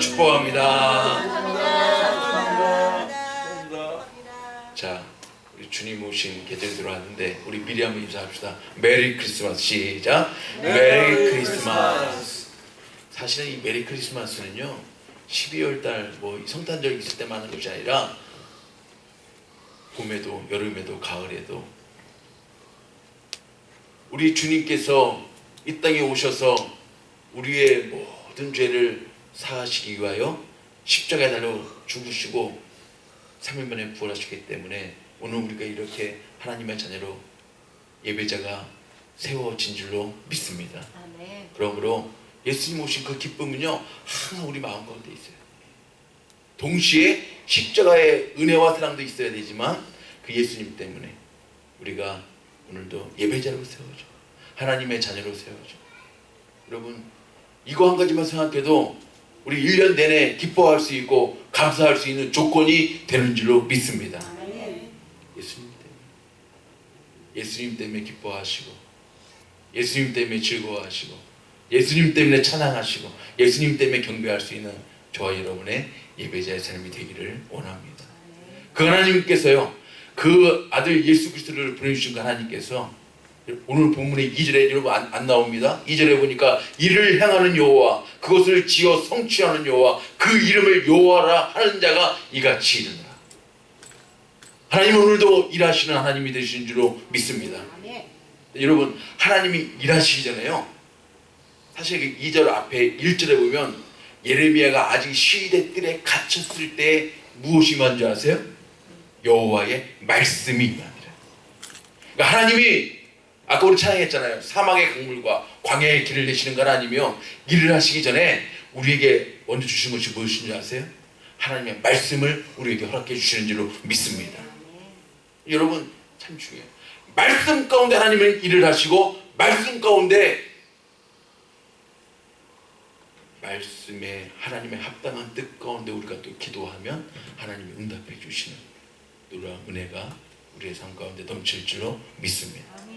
축복합니다. 자 우리 주님 오신 계절 들어왔는데 우리 미리 한번 인사합시다. 메리 크리스마스. 시작. 메리 크리스마스. 사실은 이 메리 크리스마스는요 12월 달 뭐 성탄절 있을 때만 하는 것이 아니라 봄에도 여름에도 가을에도 우리 주님께서 이 땅에 오셔서 우리의 모든 죄를 사하시기 위하여 십자가에 달려 죽으시고 3일 만에 부활하시기 때문에 오늘 우리가 이렇게 하나님의 자녀로 예배자가 세워진 줄로 믿습니다. 아멘. 그러므로 예수님 오신 그 기쁨은요 항상 우리 마음 가운데 있어요. 동시에 십자가의 은혜와 사랑도 있어야 되지만 그 예수님 때문에 우리가 오늘도 예배자로 세워져 하나님의 자녀로 세워져 여러분 이거 한 가지만 생각해도 우리 1년 내내 기뻐할 수 있고 감사할 수 있는 조건이 되는 줄로 믿습니다. 예수님 때문에 예수님 때문에 기뻐하시고 예수님 때문에 즐거워하시고 예수님 때문에 찬양하시고 예수님 때문에 경배할 수 있는 저와 여러분의 예배자의 삶이 되기를 원합니다. 그 하나님께서요 그 아들 예수 그리스도를 보내주신 그 하나님께서 오늘 본문의 2절에 여러분 안, 안 나옵니다. 2절에 보니까 이를 향하는 여호와 그것을 지어 성취하는 여호와 그 이름을 여호와라 하는 자가 이같이 이르노라. 하나님은 오늘도 일하시는 하나님이 되신 줄로 믿습니다. 아멘. 여러분 하나님이 일하시잖아요. 사실 그 2절 앞에 1절에 보면 예레미야가 아직 시대 뜰에 갇혔을 때 무엇이 줄 아세요? 여호와의 말씀이 임하니라. 그러니까 하나님이 아까 우리 찬양했잖아요. 사막의 강물과 광야의 길을 내시는 거 하나님이요. 일을 하시기 전에 우리에게 먼저 주신 것이 무엇인 줄 아세요? 하나님의 말씀을 우리에게 허락해 주시는 줄로 믿습니다. 여러분 참 중요해요. 말씀 가운데 하나님은 일을 하시고 말씀 가운데 말씀에 하나님의 합당한 뜻 가운데 우리가 또 기도하면 하나님이 응답해 주시는 놀라운 은혜가 우리의 삶 가운데 넘칠 줄로 믿습니다.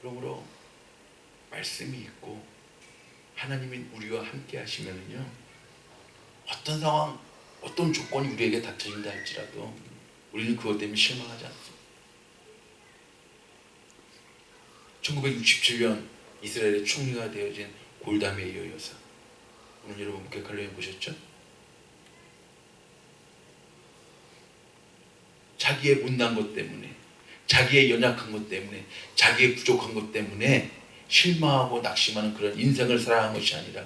그러므로 말씀이 있고 하나님이 우리와 함께 하시면은요 어떤 상황 어떤 조건이 우리에게 닥쳐진다 할지라도 우리는 그것 때문에 실망하지 않습니다. 1967년 이스라엘의 총리가 되어진 골다메이어 여사 오늘 여러분 목격하려면 보셨죠? 자기의 못난 것 때문에 자기의 연약한 것 때문에 자기의 부족한 것 때문에 실망하고 낙심하는 그런 인생을 살아가는 것이 아니라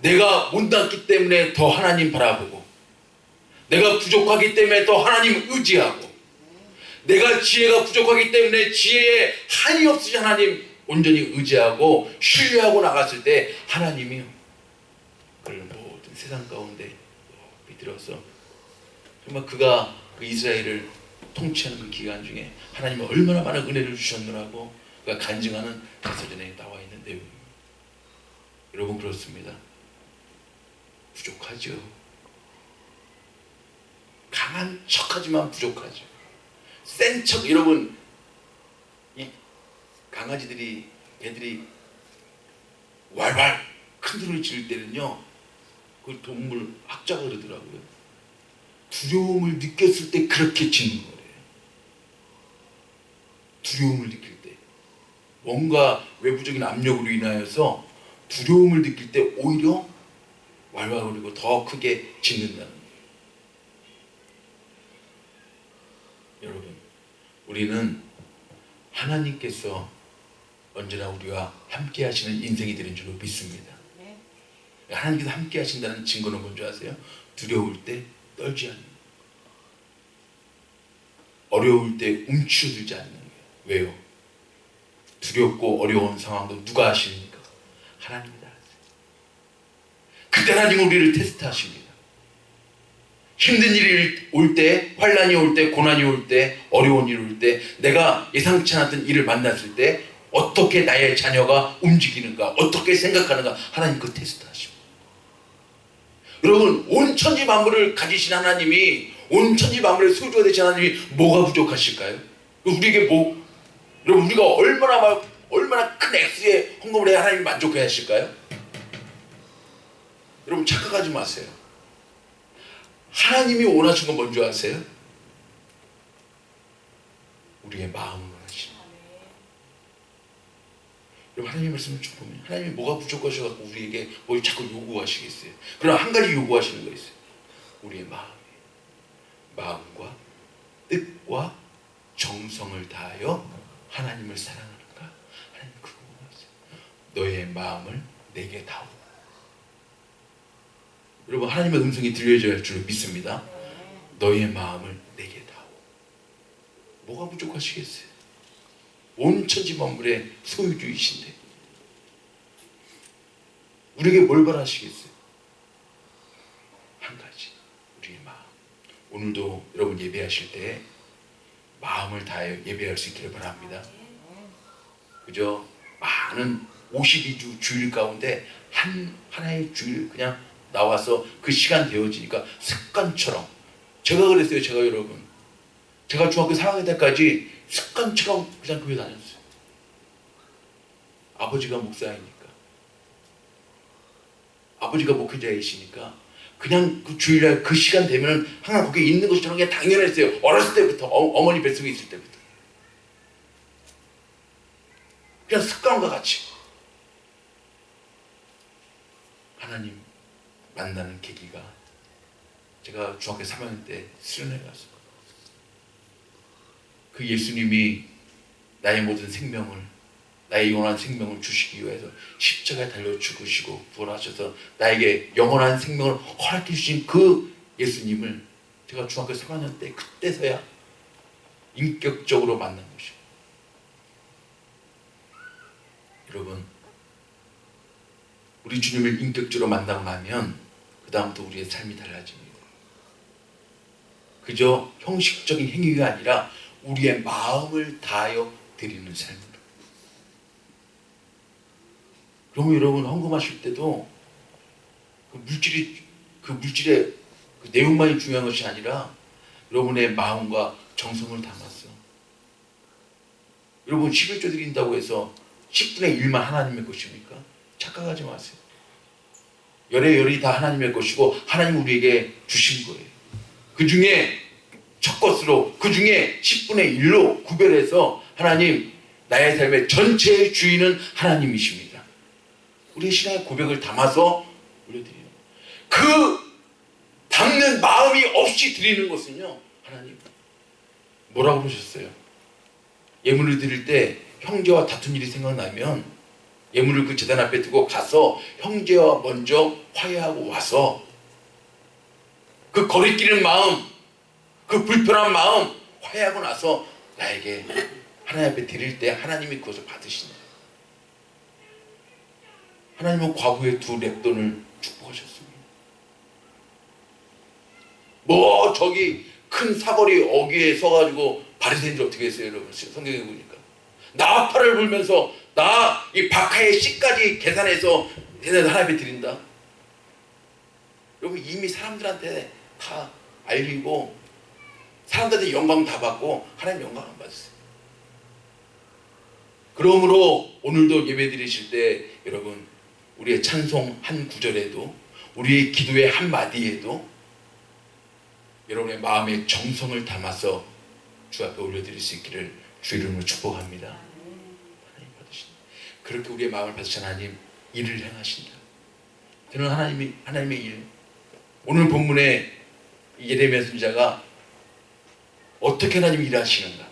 내가 못났기 때문에 더 하나님 바라보고 내가 부족하기 때문에 더 하나님 의지하고 내가 지혜가 부족하기 때문에 지혜에 한이 없으신 하나님 온전히 의지하고 신뢰하고 나갔을 때 하나님이 그를 모든 세상 가운데 비들어서 정말 그가 그 이스라엘을 통치 하는 그 기간 중에 하나님은 얼마나 많은 은혜를 주셨느라고 그가 간증하는 가서전에 나와 있는 내용입니다. 여러분 그렇습니다. 부족하죠. 강한 척하지만 부족하죠. 센 척 여러분 이 강아지들이 애들이 왈왈 큰 소리를 지를 때는요 그 동물 학자가 그러더라고요 두려움을 느꼈을 때 그렇게 짖는 거래요 두려움을 느낄 때 뭔가 외부적인 압력으로 인하여서 두려움을 느낄 때 오히려 왈왈거리고 더 크게 짖는다는 거예요 여러분, 우리는 하나님께서 언제나 우리와 함께 하시는 인생이 되는 줄로 믿습니다. 네. 하나님께서 함께 하신다는 증거는 뭔지 아세요? 두려울 때 떨지 않는 거. 어려울 때 움츠러들지 않는. 왜요? 두렵고 어려운 상황도 누가 아십니까? 하나님이 다 아세요. 그때 하나님은 우리를 테스트하십니다. 힘든 일이 올 때, 환란이 올 때, 고난이 올 때, 어려운 일이 올 때, 내가 예상치 않았던 일을 만났을 때 어떻게 나의 자녀가 움직이는가, 어떻게 생각하는가 하나님 그 테스트하십니다. 여러분 온 천지 만물을 가지신 하나님이 온 천지 만물의 소주가 되신 하나님이 뭐가 부족하실까요? 우리에게 뭐 여러분 우리가 얼마나 막 얼마나 큰 액수의 헌금을 해야 하나님이 만족해 하실까요? 여러분 착각하지 마세요. 하나님이 원하신 건 뭔지 아세요? 우리의 마음을 원하시는. 여러분 하나님 말씀을 쭉 보면 하나님이 뭐가 부족하셔갖고 우리에게 뭘 자꾸 요구하시겠어요? 그러나 한 가지 요구하시는 거 있어요. 우리의 마음, 마음과 뜻과 정성을 다하여 하나님을 사랑하는가? 하나님 그거 원하세요. 너의 마음을 내게 다오. 여러분 하나님의 음성이 들려져야 할 줄 믿습니다. 너의 마음을 내게 다오. 뭐가 부족하시겠어요? 온 천지 만물의 소유주이신데 우리에게 뭘 바라시겠어요? 한 가지 우리의 마음. 오늘도 여러분 예배하실 때 마음을 다해 예배할 수 있기를 바랍니다. 그저 많은 52주 주일 가운데 한 하나의 주일 그냥 나와서 그 시간 되어지니까 습관처럼 제가 그랬어요. 제가 여러분 제가 중학교 4학년 때까지 습관처럼 그냥 교회 다녔어요. 아버지가 목사이니까 아버지가 목회자이시니까 그냥 그 주일날 그 시간 되면 항상 거기 있는 저는 그냥 당연했어요. 어렸을 때부터 어, 머니 뱃속에 있을 때부터 그냥 습관과 같이 하나님 만나는 계기가 제가 중학교 3학년 때 수련회 갔어요. 그 예수님이 나의 모든 생명을 나의 영원한 생명을 주시기 위해서 십자가에 달려 죽으시고 부활하셔서 나에게 영원한 생명을 허락해 주신 그 예수님을 제가 중학교 3학년 때 그때서야 인격적으로 만난 것이에요. 여러분 우리 주님을 인격적으로 만나고 나면 그 다음부터 우리의 삶이 달라집니다. 그저 형식적인 행위가 아니라 우리의 마음을 다하여 드리는 삶으로. 그러면 여러분 헌금하실 때도 그 물질이 그 물질의 그 내용만이 중요한 것이 아니라 여러분의 마음과 정성을 담았어. 여러분 11조 드린다고 해서 10분의 1만 하나님의 것입니까? 착각하지 마세요. 열의 열이 다 하나님의 것이고 하나님 우리에게 주신 거예요. 그 중에 첫 것으로 그 중에 10분의 1로 구별해서 하나님 나의 삶의 전체의 주인은 하나님이십니다. 우리의 신앙의 고백을 담아서 올려드려요. 그 담는 마음이 없이 드리는 것은요. 하나님 뭐라고 그러셨어요? 예물을 드릴 때 형제와 다툰 일이 생각나면 예물을 그 재단 앞에 두고 가서 형제와 먼저 화해하고 와서 그 거리끼는 마음, 그 불편한 마음 화해하고 나서 나에게 하나님 앞에 드릴 때 하나님이 그것을 받으신다. 하나님은 과거에 두 랩돈을 축복하셨습니다. 뭐 저기 큰 사거리 어귀에 서가지고 바리새인들 어떻게 했어요, 여러분? 성경에 보니까 나팔을 불면서 나 이 박하의 씨까지 계산해서 대단히 하나님에 드린다. 여러분 이미 사람들한테 다 알리고 사람들한테 영광 다 받고 하나님 영광 안 받으세요. 그러므로 오늘도 예배 드리실 때 여러분 우리의 찬송 한 구절에도 우리의 기도의 한 마디에도 여러분의 마음의 정성을 담아서 주 앞에 올려드릴 수 있기를 주 이름으로 축복합니다. 하나님 받으신다. 그렇게 우리의 마음을 받으신 하나님 일을 행하신다. 저는 하나님이 하나님의 일 오늘 본문에 예레미야 선지자가 어떻게 하나님 일하시는가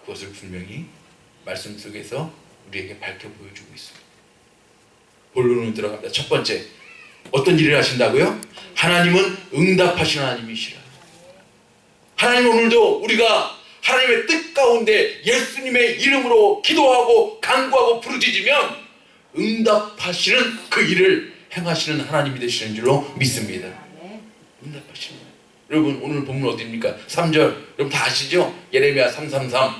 그것을 분명히 말씀 속에서 우리에게 밝혀 보여주고 있습니다. 본론으로 들어갑니다. 첫 번째 어떤 일을 하신다고요? 하나님은 응답하시는 하나님이시라. 하나님 오늘도 우리가 하나님의 뜻 가운데 예수님의 이름으로 기도하고 간구하고 부르짖으면 응답하시는 그 일을 행하시는 하나님이 되시는 줄로 믿습니다. 응답하시는. 여러분 오늘 본문 어디입니까? 3절 여러분 다 아시죠? 예레미야 333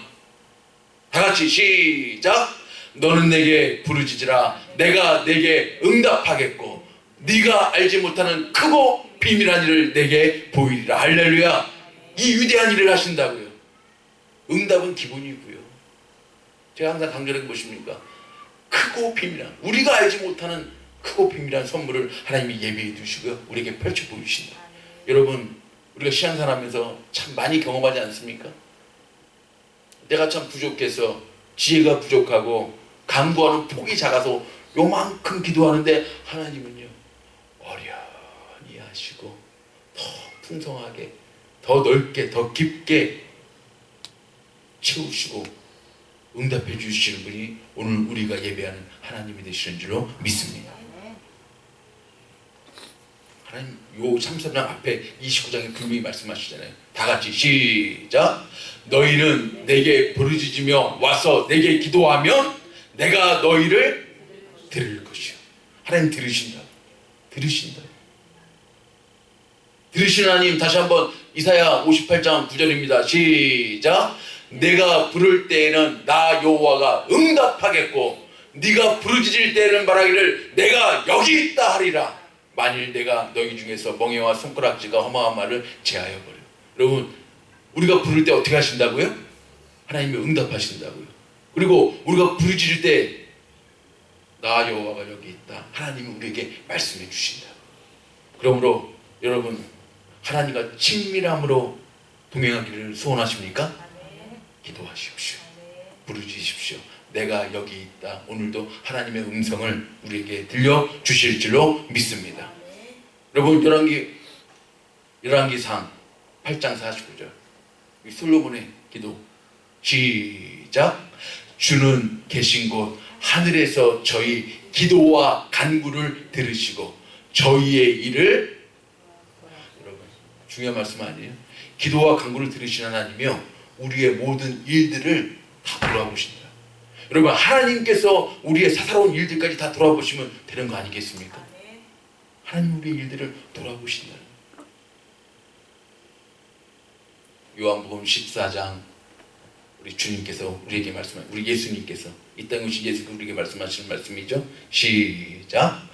다 같이 시작 너는 내게 부르짖으라 내가 내게 응답하겠고 네가 알지 못하는 크고 비밀한 일을 내게 보이리라. 할렐루야. 이 위대한 일을 하신다고요. 응답은 기본이고요. 제가 항상 강조하는 게 무엇입니까? 크고 비밀한 우리가 알지 못하는 크고 비밀한 선물을 하나님이 예비해 두시고요. 우리에게 펼쳐 보이신다. 여러분 우리가 신앙생활하면서 참 많이 경험하지 않습니까? 내가 참 부족해서 지혜가 부족하고 간구하는 폭이 작아서 요만큼 기도하는데 하나님은요 어련히 하시고 더 풍성하게 더 넓게 더 깊게 채우시고 응답해 주시는 분이 오늘 우리가 예배하는 하나님이 되시는 줄로 믿습니다. 하나님 요 33장 앞에 29장에 분명히 말씀하시잖아요. 다 같이 시작. 너희는 내게 부르짖으며 와서 내게 기도하면 내가 너희를 들을 것이요. 하나님 들으신다. 들으신다. 들으시는 하나님 다시 한번 이사야 58장 9절입니다. 시작. 내가 부를 때에는 나 여호와가 응답하겠고 네가 부르짖을 때에는 말하기를 내가 여기 있다 하리라. 만일 내가 너희 중에서 멍에와 손가락지가 허망한 말을 제하여 버려. 여러분 우리가 부를 때 어떻게 하신다고요? 하나님이 응답하신다고요. 그리고 우리가 부르짖을 때 나 여호와가 여기 있다. 하나님이 우리에게 말씀해 주신다. 그러므로 여러분 하나님과 친밀함으로 동행하기를 소원하십니까? 기도하십시오. 부르짖으십시오. 내가 여기 있다. 오늘도 하나님의 음성을 우리에게 들려 주실 줄로 믿습니다. 여러분 열왕기 열왕기상 8장 49절 이 솔로몬의 기도 시작 주는 계신 곳 하늘에서 저희 기도와 간구를 들으시고 저희의 일을 여러분 중요한 말씀 아니에요? 기도와 간구를 들으시는 하나님이요 우리의 모든 일들을 다 돌아보신다. 여러분 하나님께서 우리의 사사로운 일들까지 다 돌아보시면 되는 거 아니겠습니까? 하나님 우리의 일들을 돌아보신다. 요한복음 14장 우리 주님께서 우리에게 말씀하 우리 예수님께서 이 땅에 오신 예수가 우리에게 말씀하시는 말씀이죠. 시작.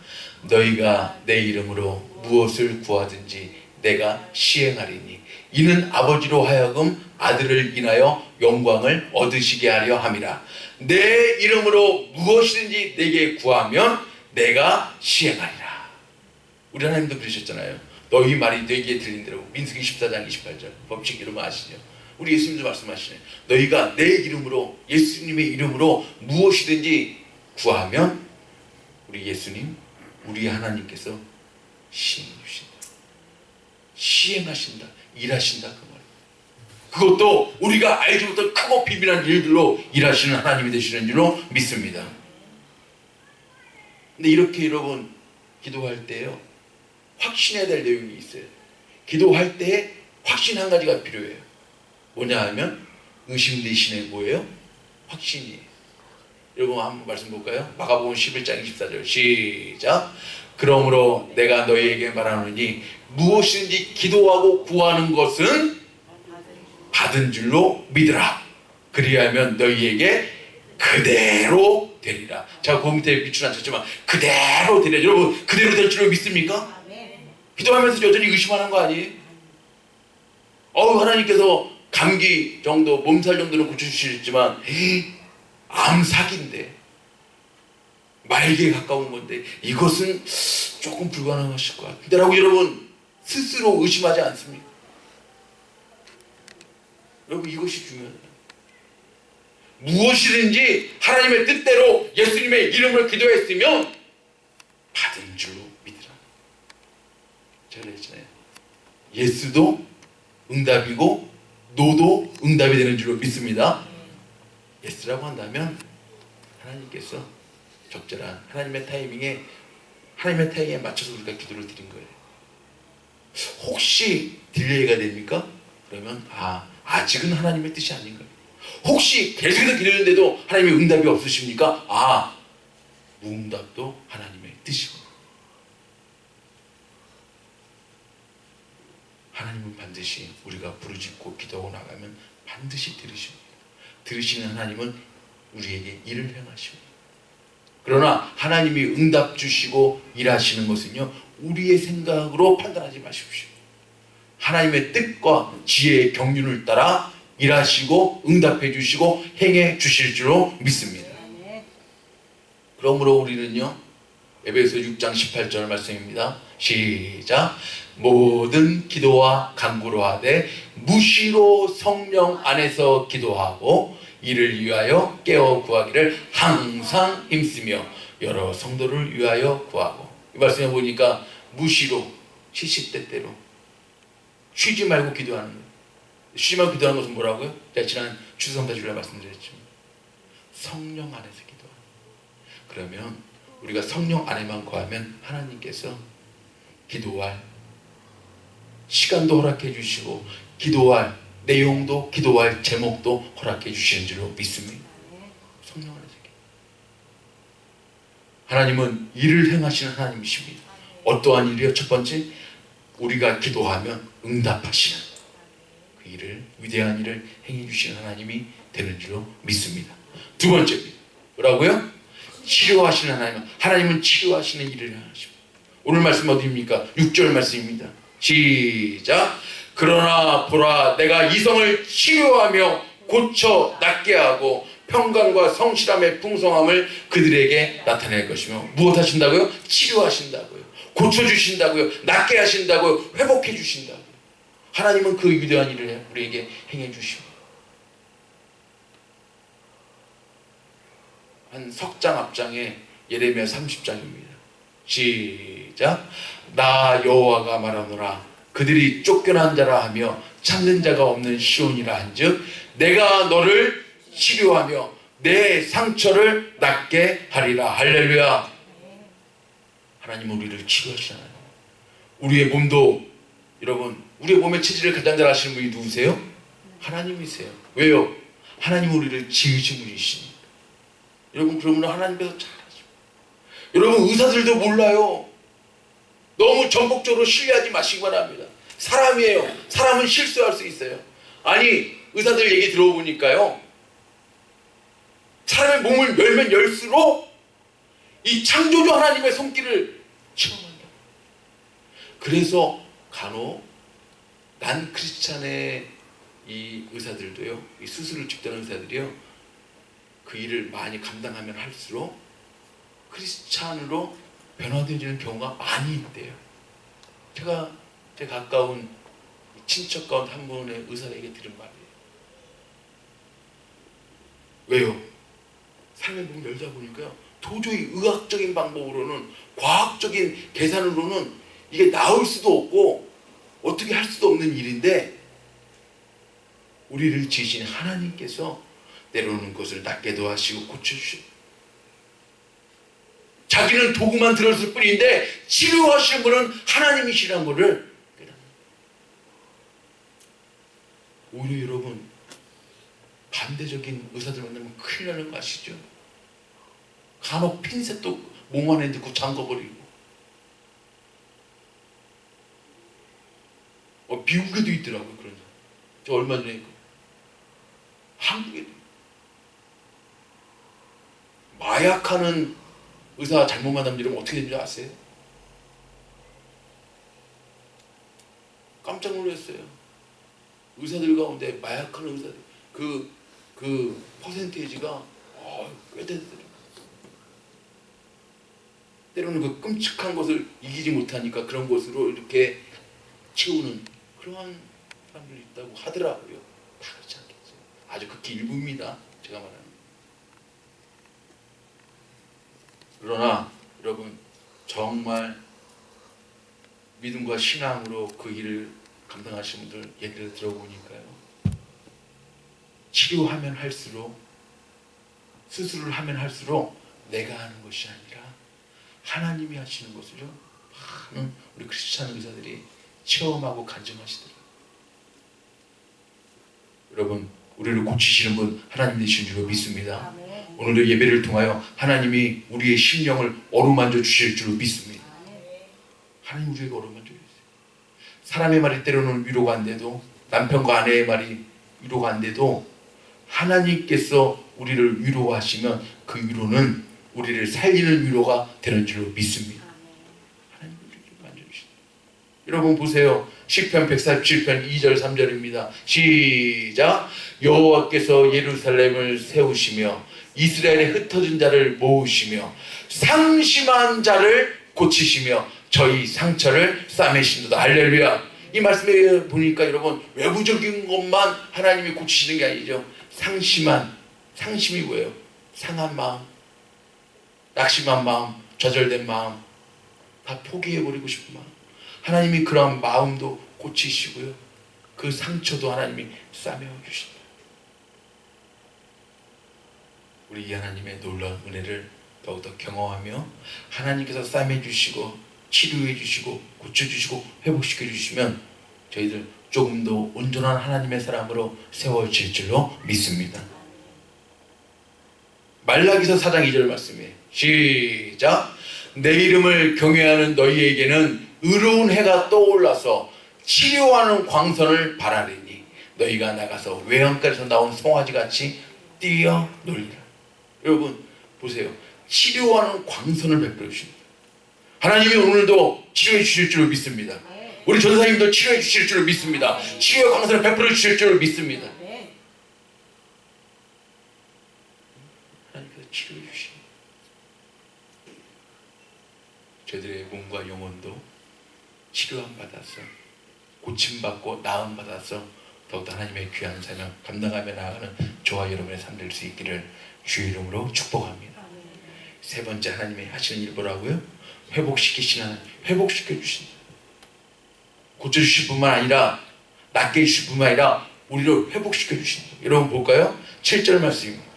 너희가 내 이름으로 무엇을 구하든지 내가 시행하리니 이는 아버지로 하여금 아들을 인하여 영광을 얻으시게 하려 함이라. 내 이름으로 무엇이든지 내게 구하면 내가 시행하리라. 우리 하나님도 그러셨잖아요. 너희 말이 내게 들린 대로 민수기 14장 28절 법칙 거 아시죠? 우리 예수님도 말씀하시네. 너희가 내 이름으로 예수님의 이름으로 무엇이든지 구하면 우리 예수님, 우리 하나님께서 시행해 주신다. 시행하신다. 일하신다 그 말. 그것도 우리가 알지 못한 크고 비밀한 일들로 일하시는 하나님이 되시는 줄로 믿습니다. 근데 이렇게 여러분 기도할 때요 확신해야 될 내용이 있어요. 기도할 때 확신 한 가지가 필요해요. 뭐냐 하면 의심 대신에 뭐예요? 확신이. 여러분 한번 말씀 볼까요? 마가복음 11장 24절 시작. 그러므로 내가 너희에게 말하노니 무엇이든지 기도하고 구하는 것은 받은 줄로 믿으라. 그리하면 너희에게 그대로 되리라. 제가 그 밑에 비추는 않았지만 그대로 되리라. 여러분 그대로 될 줄로 믿습니까? 기도하면서 여전히 의심하는 거 아니에요? 어우 하나님께서 감기 정도 몸살 정도는 고쳐주시지만 암사기인데 말기에 가까운 건데 이것은 조금 불가능하실 것 같은데 라고 여러분 스스로 의심하지 않습니까? 여러분 이것이 중요합니다. 무엇이든지 하나님의 뜻대로 예수님의 이름을 기도했으면 받은 줄로 믿으라. 제가 그랬잖아요. 예수도 응답이고 노도 응답이 되는 줄로 믿습니다. 예스라고 한다면 하나님께서 적절한 하나님의 타이밍에 하나님의 타이밍에 맞춰서 우리가 기도를 드린 거예요. 혹시 딜레이가 됩니까? 그러면 아 아직은 하나님의 뜻이 아닌 가요? 혹시 계속해서 기도했는데도 하나님의 응답이 없으십니까? 아, 무응답도 하나님의 뜻이고 반드시 우리가 부르짖고 기도하고 나가면 반드시 들으십니다. 들으시는 하나님은 우리에게 일을 행하십니다. 그러나 하나님이 응답 주시고 일하시는 것은요 우리의 생각으로 판단하지 마십시오. 하나님의 뜻과 지혜의 경륜을 따라 일하시고 응답해 주시고 행해 주실 줄로 믿습니다. 그러므로 우리는요 에베소 6장 18절 말씀입니다. 시작. 모든 기도와 간구로 하되 무시로 성령 안에서 기도하고 이를 위하여 깨어 구하기를 항상 힘쓰며 여러 성도를 위하여 구하고 이 말씀에 보니까 무시로 시시때때로 쉬지 말고 기도하는. 쉬지 말고 기도하는 것은 뭐라고요? 제가 지난 추수성사 주일에 말씀드렸죠. 성령 안에서 기도하는. 그러면 우리가 성령 안에만 거하면 하나님께서 기도할 시간도 허락해 주시고 기도할 내용도 기도할 제목도 허락해 주시는 줄로 믿습니다. 성령 안에서. 하나님은 일을 행하시는 하나님이십니다. 어떠한 일이요? 첫 번째, 우리가 기도하면 응답하시는 그 일을 위대한 일을 행해 주시는 하나님이 되는 줄로 믿습니다. 두 번째, 뭐라고요? 치료하시는 하나님. 하나님은 치료하시는 일을 행하십니다. 오늘 말씀 어디입니까? 6절 말씀입니다. 시작. 그러나 보라 내가 이성을 치료하며 고쳐 낫게 하고 평강과 성실함의 풍성함을 그들에게 나타낼 것이며 무엇 하신다고요? 치료하신다고요. 고쳐 주신다고요. 낫게 하신다고요. 회복해 주신다고요. 하나님은 그 위대한 일을 우리에게 행해 주십니다. 한 석장 앞장에 예레미야 30장입니다. 시작. 나 여호와가 말하노라 그들이 쫓겨난 자라 하며 찾는 자가 없는 시온이라 한즉 내가 너를 치료하며 내 상처를 낫게 하리라 할렐루야. 하나님은 우리를 치료하시잖아요. 우리의 몸도 여러분 우리의 몸의 체질을 가장 잘 아시는 분이 누구세요? 하나님이세요. 왜요? 하나님 우리를 지으신 분이시니까. 여러분 그러면 하나님께서 잘 아십니다. 여러분 의사들도 몰라요. 너무 전폭적으로 신뢰하지 마시기 바랍니다. 사람이에요. 사람은 실수할 수 있어요. 아니 의사들 얘기 들어보니까요. 사람의 몸을 열면 열수록 이 창조주 하나님의 손길을 체험한다. 그래서 간혹 난 크리스찬의 이 의사들도요, 이 수술을 집도하는 의사들이요, 그 일을 많이 감당하면 할수록 크리스찬으로 변화되어지는 경우가 많이 있대요. 제가 제 가까운 친척 가운데 한 분의 의사에게 들은 말이에요. 왜요? 삶의 문을 열다 보니까요, 도저히 의학적인 방법으로는, 과학적인 계산으로는 이게 나올 수도 없고, 어떻게 할 수도 없는 일인데, 우리를 지으신 하나님께서 때로는 것을 낫게도 하시고 고쳐주시고, 자기는 도구만 들었을 뿐인데 치료하시는 분은 하나님이시라는 것을 오히려 여러분 반대적인 의사들 만나면 큰일 나는 거 아시죠? 간혹 핀셋도 몸 안에 넣고 잠궈버리고. 어, 미국에도 있더라고요 그런 저 얼마 전에 그 한국에도. 마약하는 의사 잘못 만나면 이러면 어떻게 되는지 아세요? 깜짝 놀랐어요. 의사들 가운데 마약하는 의사들 그, 그 퍼센테이지가 어, 꽤 되더라고요. 때로는 그 끔찍한 것을 이기지 못하니까 그런 것으로 이렇게 채우는 그러한 사람들이 있다고 하더라고요. 다 그렇지 않겠죠. 아주 극히 일부입니다. 제가 말하는. 그러나 여러분 정말 믿음과 신앙으로 그 일을 감당하신 분들 얘기를 들어보니까요. 치료하면 할수록 수술을 하면 할수록 내가 하는 것이 아니라 하나님이 하시는 것을요. 많은 우리 크리스찬 의사들이 체험하고 간증하시더라고요. 여러분 우리를 고치시는 분 하나님 되신 줄로 믿습니다. 오늘도 예배를 통하여 하나님이 우리의 심령을 어루만져 주실 줄로 믿습니다. 하나님 우리에게 어루만져 주세요. 사람의 말이 때로는 위로가 안 돼도 남편과 아내의 말이 위로가 안 돼도 하나님께서 우리를 위로하시면 그 위로는 우리를 살리는 위로가 되는 줄로 믿습니다. 하나님 우리를 만져주신다. 여러분 보세요. 시편 147편 2절 3절입니다. 시작. 여호와께서 예루살렘을 세우시며 이스라엘의 흩어진 자를 모으시며 상심한 자를 고치시며 저희 상처를 싸매신도다. 할렐루야. 이 말씀에 보니까 여러분 외부적인 것만 하나님이 고치시는 게 아니죠. 상심한 상심이 뭐예요? 상한 마음, 낙심한 마음, 좌절된 마음, 다 포기해 버리고 싶은 마음. 하나님이 그런 마음도 고치시고요. 그 상처도 하나님이 싸매어 주신다. 우리 이 하나님의 놀라운 은혜를 더욱더 경험하며 하나님께서 싸매 주시고 치료해 주시고 고쳐 주시고 회복시켜 주시면 저희들 조금 더 온전한 하나님의 사람으로 세워질 줄로 믿습니다. 말라기서 4장 2절 말씀이에요. 시작. 내 이름을 경외하는 너희에게는 의로운 해가 떠올라서 치료하는 광선을 바라리니 너희가 나가서 외양간에서 나온 송아지 같이 뛰어 놀리라. 여러분 보세요. 치료하는 광선을 베풀어 주십니다. 하나님이 오늘도 치료해 주실 줄로 믿습니다. 네. 우리 전사님도 치료해 주실 줄로 믿습니다. 치료의 광선을 베풀어 주실 줄로 믿습니다. 네. 하나님께서 치료해 주시. 저희들의 몸과 영혼도 치료함 받아서 고침 받고 나음 받아서 더욱더 하나님의 귀한 사명 감당하며 나아가는 저와 여러분의 삶 될 수 있기를 주의 이름으로 축복합니다. 아멘. 세 번째 하나님이 하시는 일 뭐라고요? 회복시키시는 하나님, 회복시켜 주신다. 고쳐 주실 뿐만 아니라 낫게 해주실 뿐만 아니라 우리를 회복시켜 주신다. 여러분 볼까요? 7절 말씀입니다.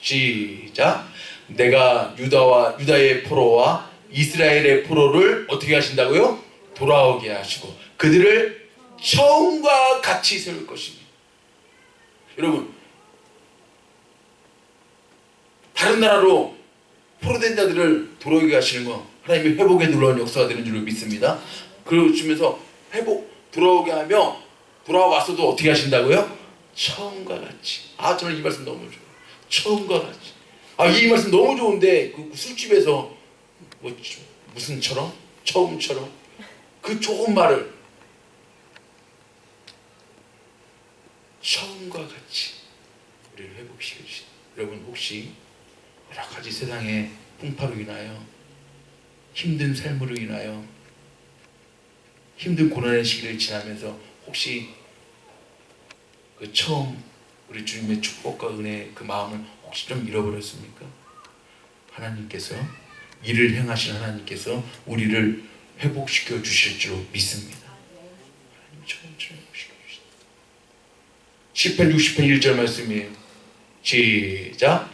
시작. 내가 유다와 유다의 포로와 이스라엘의 포로를 어떻게 하신다고요? 돌아오게 하시고 그들을 처음과 같이 세울 것입니다. 여러분 다른 나라로 포로된 자들을 돌아오게 하시는 거 하나님의 회복에 놀라운 역사가 되는 줄로 믿습니다. 그러시면서 회복 돌아오게 하며 돌아왔어도 어떻게 하신다고요? 처음과 같이. 아 저는 이 말씀 너무 좋아요. 처음과 같이. 아 이 말씀 너무 좋은데 그 술집에서 뭐 무슨처럼 처음처럼 그 좋은 말을 처음과 같이 우리를 회복시켜 주신 여러분 혹시 여러 가지 세상의 풍파로 인하여 힘든 삶으로 인하여 힘든 고난의 시기를 지나면서 혹시 그 처음 우리 주님의 축복과 은혜 그 마음을 혹시 좀 잃어버렸습니까? 하나님께서 일을 행하신 하나님께서 우리를 회복시켜 주실 줄 믿습니다. 하나님 처음처럼 회복시켜 주신다. 10편 60편 1절 말씀이에요. 시작.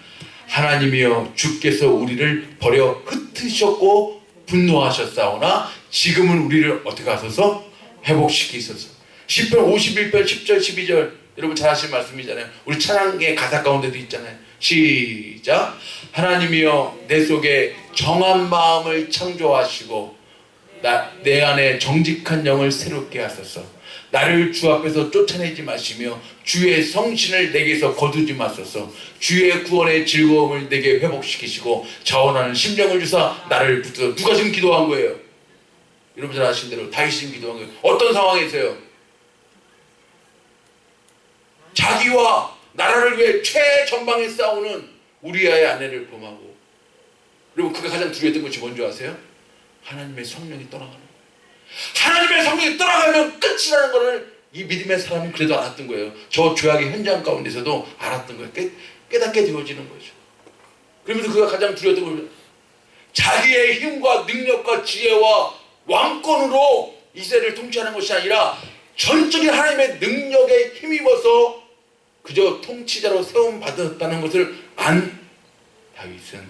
하나님이여 주께서 우리를 버려 흩으셨고 분노하셨사오나 지금은 우리를 어떻게 하소서 회복시키소서. 10편 51편 10절 12절 여러분 잘 아시는 말씀이잖아요. 우리 찬양의 가사 가운데도 있잖아요. 시작. 하나님이여 내 속에 정한 마음을 창조하시고 나, 내 안에 정직한 영을 새롭게 하소서. 나를 주 앞에서 쫓아내지 마시며 주의 성신을 내게서 거두지 마소서. 주의 구원의 즐거움을 내게 회복시키시고 자원하는 심령을 주사 나를 붙들어 누가 지금 기도한 거예요? 여러분 잘 아시는 대로 다윗이 기도한 거예요. 어떤 상황에서요? 자기와 나라를 위해 최전방에 싸우는 우리아의 아내를 범하고 여러분 그가 가장 두려웠던 것이 뭔지 아세요? 하나님의 성령이 떠나가는. 하나님의 성령이 떠나가면 끝이라는 것을 이 믿음의 사람은 그래도 알았던 거예요. 저 죄악의 현장 가운데서도 알았던 거예요. 깨, 깨닫게 되어지는 거죠. 그러면서 그가 가장 두려웠던 것은 자기의 힘과 능력과 지혜와 왕권으로 이스라엘을 통치하는 것이 아니라 전적인 하나님의 능력에 힘입어서 그저 통치자로 세움 받았다는 것을 안 다윗은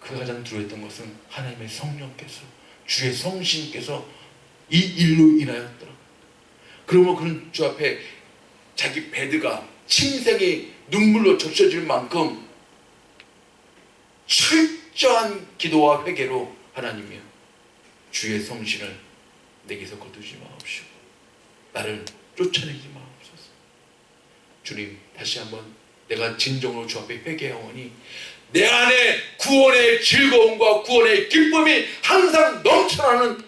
그가 가장 두려웠던 것은 하나님의 성령께서 주의 성신께서 이 일로 인하였더라. 그러면 그는 주 앞에 자기 베드가 침생이 눈물로 적셔질 만큼 철저한 기도와 회개로 하나님이여 주의 성신을 내게서 거두지 마옵시고 나를 쫓아내지 마옵소서 주님 다시 한번 내가 진정으로 주 앞에 회개하오니 내 안에 구원의 즐거움과 구원의 기쁨이 항상 넘쳐나는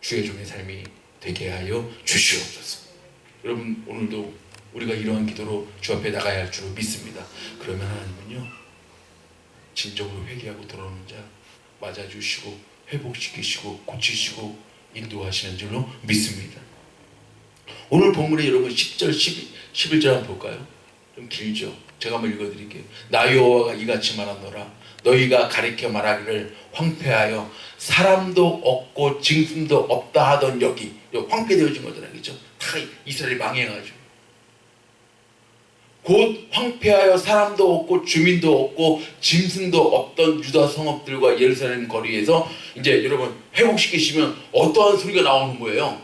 주의 종의 삶이 되게 하여 주시옵소서 여러분 오늘도 우리가 이러한 기도로 주 앞에 나가야 할 줄로 믿습니다 그러면 하나님은요 진정으로 회개하고 돌아오는 자 맞아주시고 회복시키시고 고치시고 인도하시는 줄로 믿습니다. 오늘 본문에 여러분 10절, 12, 11절 한번 볼까요? 좀 길죠. 제가 한번 읽어드릴게요. 나 여호와가 이같이 말하노라. 너희가 가리켜 말하기를 황폐하여 사람도 없고 징품도 없다 하던 여기 황폐되어진 거잖아요. 그죠? 다 이스라엘 망해가지고 곧 황폐하여 사람도 없고 주민도 없고 짐승도 없던 유다 성읍들과 예루살렘 거리에서 이제 여러분 회복시키시면 어떠한 소리가 나오는 거예요?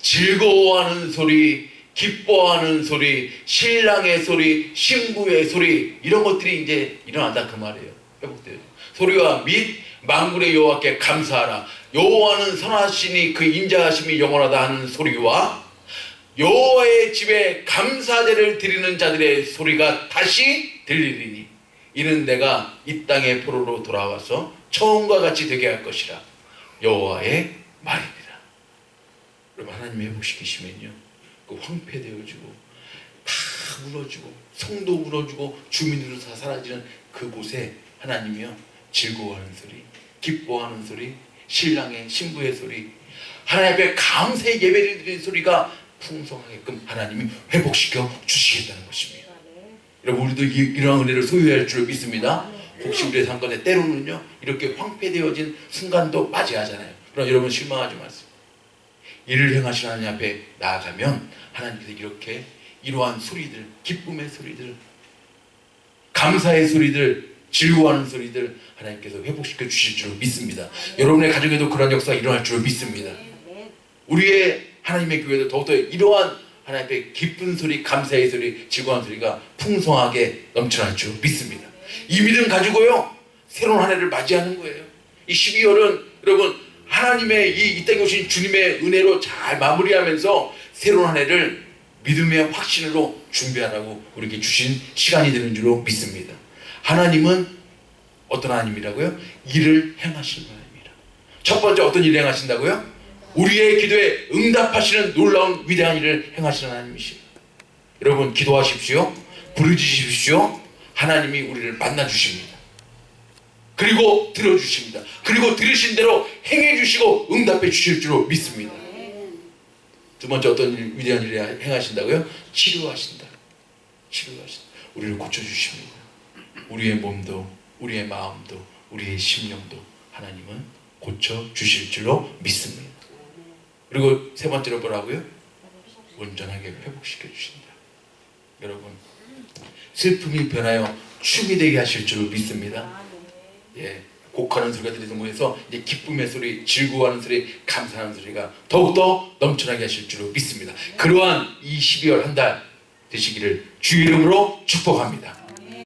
즐거워하는 소리, 기뻐하는 소리, 신랑의 소리, 신부의 소리 이런 것들이 이제 일어난다 그 말이에요. 회복돼요. 소리와 및 만군의 여호와께 감사하라. 여호와는 선하시니 그 인자하심이 영원하다 하는 소리와 여호와의 집에 감사제를 드리는 자들의 소리가 다시 들리리니 이는 내가 이 땅의 포로로 돌아와서 처음과 같이 되게 할 것이라 여호와의 말입니다. 여러분 하나님 회복시키시면요 그 황폐되어지고 다 무너지고 성도 무너지고 주민들도 다 사라지는 그곳에 하나님이요 즐거워하는 소리 기뻐하는 소리 신랑의 신부의 소리 하나님 앞에 감사의 예배를 드리는 소리가 풍성하게끔 하나님이 회복시켜 주시겠다는 것입니다. 여러분 우리도 이, 이러한 은혜를 소유할 줄 믿습니다. 혹시 우리의 삶 가운데 때로는요 이렇게 황폐되어진 순간도 맞이하잖아요. 그럼 여러분 실망하지 마세요. 일을 행하시는 하나님 앞에 나아가면 하나님께서 이렇게 이러한 소리들, 기쁨의 소리들, 감사의 소리들, 즐거워하는 소리들 하나님께서 회복시켜 주실 줄 믿습니다. 여러분의 가정에도 그런 역사가 일어날 줄 믿습니다. 우리의 하나님의 교회도 더욱더 이러한 하나님 앞에 기쁜 소리, 감사의 소리, 즐거운 소리가 풍성하게 넘쳐날 줄 믿습니다. 이 믿음 가지고요 새로운 한 해를 맞이하는 거예요. 이 12월은 여러분 하나님의 이, 이 땅에 오신 주님의 은혜로 잘 마무리하면서 새로운 한 해를 믿음의 확신으로 준비하라고 우리에게 주신 시간이 되는 줄로 믿습니다. 하나님은 어떤 하나님이라고요? 일을 행하시는 하나님이라. 첫 번째 어떤 일을 행하신다고요? 우리의 기도에 응답하시는 놀라운 위대한 일을 행하시는 하나님이시오. 여러분 기도하십시오. 부르짖으십시오. 하나님이 우리를 만나 주십니다. 그리고 들어주십니다. 그리고 들으신 대로 행해 주시고 응답해 주실 줄로 믿습니다. 두 번째 어떤 일, 위대한 일을 행하신다고요? 치료하신다. 치료하신다. 우리를 고쳐주십니다. 우리의 몸도, 우리의 마음도, 우리의 심령도 하나님은 고쳐 주실 줄로 믿습니다. 그리고 세 번째로 뭐라고요? 온전하게 회복시켜 주신다. 여러분 슬픔이 변하여 춤이 되게 하실 줄 믿습니다. 예, 곡하는 소리가 들리면서 이제 기쁨의 소리, 즐거워하는 소리, 감사하는 소리가 더욱더 넘쳐나게 하실 줄로 믿습니다. 그러한 이 12월 한 달 되시기를 주 이름으로 축복합니다.